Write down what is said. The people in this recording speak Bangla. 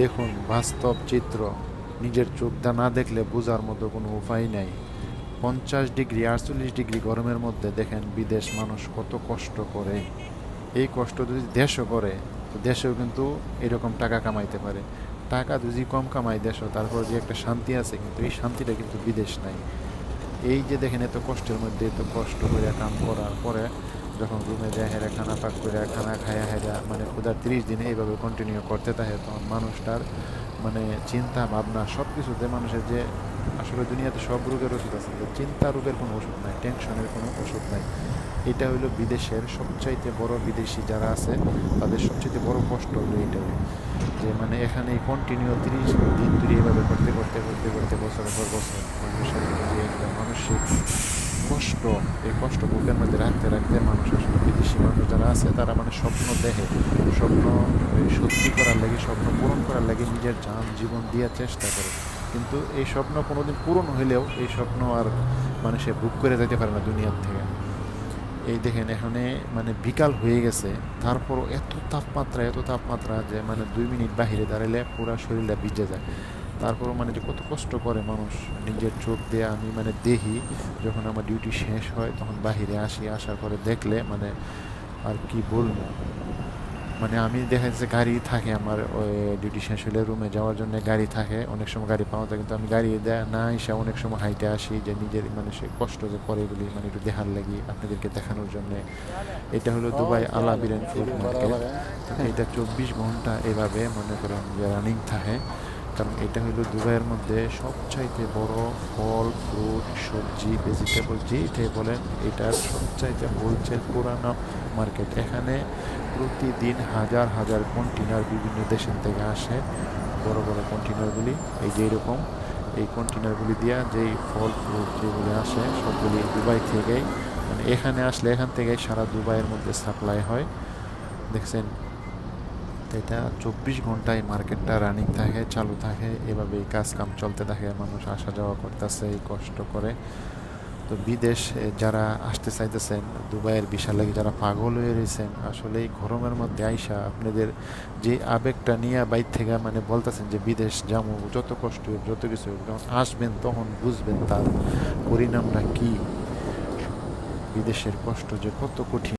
দেখুন, বাস্তব চিত্র। নিজের চোখটা না দেখলে বোঝার মতো কোনো উপায় নাই। পঞ্চাশ ডিগ্রি, আটচল্লিশ ডিগ্রি গরমের মধ্যে দেখেন বিদেশ মানুষ কত কষ্ট করে। এই কষ্ট যদি দেশও করে, তো দেশেও কিন্তু এরকম টাকা কামাইতে পারে। টাকা যদি কম কামাই দেশও, তারপর যে একটা শান্তি আছে, কিন্তু এই শান্তিটা কিন্তু বিদেশ নাই। এই যে দেখেন, এত কষ্টের মধ্যে, এত কষ্ট করে কাম করার পরে যখন রুমে যায় হেরা খানা পাক করে খানা খায়া হেরা মানে ক্ষুধার তিরিশ দিনে এইভাবে কন্টিনিউ করতে থাকে, তখন মানুষটার মানে চিন্তা ভাবনা সব কিছুতে মানুষের যে আসলে দুনিয়াতে সব রোগের ওষুধ আছে চিন্তা রোগের কোনো ওষুধ নাই টেনশনের কোনো ওষুধ নাই। এটা হলো বিদেশের সবচাইতে বড় বিদেশি যারা আছে, তাদের সবচাইতে বড় কষ্ট হলো এইটাই যে মানে এখানে কন্টিনিউ তিরিশ দিন ধরে এইভাবে করতে করতে করতে করতে বছরের পর বছর মানুষের যে একটা মানসিক কষ্ট এই কষ্ট বুকের মধ্যে রাখতে রাখতে মানুষ আসলে বিদেশি মানুষ যারা আছে, তারা মানে স্বপ্ন দেখে। স্বপ্ন সত্যি করার লাগে, স্বপ্ন পূরণ করার লাগে নিজের জান, জীবন দেওয়ার চেষ্টা করে। কিন্তু এই স্বপ্ন কোনোদিন পূরণ হইলেও এই স্বপ্ন আর মানে সে বুক করে যেতে পারে না দুনিয়ার থেকে। এই দেখেন, এখানে মানে বিকাল হয়ে গেছে। তারপরও এত তাপমাত্রা এত তাপমাত্রা যে মানে দুই মিনিট বাহিরে দাঁড়ালে পুরো শরীরটা ভিজে যায়। তারপরও মানে যে কত কষ্ট করে মানুষ নিজের চোখ দিয়ে আমি মানে দেখি, যখন আমার ডিউটি শেষ হয়, তখন বাহিরে আসি, আসার পরে দেখলে মানে আর কি বলব? মানে আমি দেখা যাচ্ছে গাড়ি থাকে আমার ওই ডিউটি শেষ হলে রুমে যাওয়ার জন্য গাড়ি থাকে। অনেক সময় গাড়ি পাওয়া যায়, কিন্তু আমি গাড়ি দেয় না এসে অনেক সময় হাইটে আসি যে নিজের মানে সে কষ্ট যে করে বলি মানে একটু দেখার লাগি, আপনাদেরকে দেখানোর জন্য। এটা হলো দুবাই আলা বিরেন ফুড মার্কেট। এটা চব্বিশ ঘণ্টা এভাবে মনে করেন যে রানিং থাকে। কারণ এটা হলো দুবাইয়ের মধ্যে সবচাইতে বড় ফল, ফ্রুট, সবজি ভেজিটেবল যেইটাই বলেন, এটার সবচাইতে হোলসেল পুরানো মার্কেট এখানে প্রতিদিন হাজার হাজার কন্টেনার বিভিন্ন দেশের থেকে আসে বড় বড় কন্টেনারগুলি এই যে এরকম, এই কন্টেনারগুলি দিয়া যেই ফল, ফ্রুট যেগুলি আসে, সবগুলি দুবাই থেকেই মানে এখানে আসলে এখান থেকেই সারা দুবাইয়ের মধ্যে সাপ্লাই হয়। দেখছেন? এটা চব্বিশ ঘন্টায় মার্কেটটা রানিং থাকে, চালু থাকে, এভাবেই কাজ কাম চলতে থাকে, মানুষ আসা যাওয়া করতেছে, এই কষ্ট করে। তো বিদেশ যারা আসতে চাইতেছেন, দুবাইয়ের বিশাল যারা পাগল হয়ে রয়েছেন আসলে এই গরমের মধ্যে আইসা আপনাদের যে আবেগটা নিয়ে বাইর থেকে মানে বলতেছেন যে বিদেশ যাব যত কষ্ট হোক, যত কিছু হোক, যখন আসবেন তখন বুঝবেন তার পরিণামটা কি। বিদেশের কষ্ট যে কত কঠিন।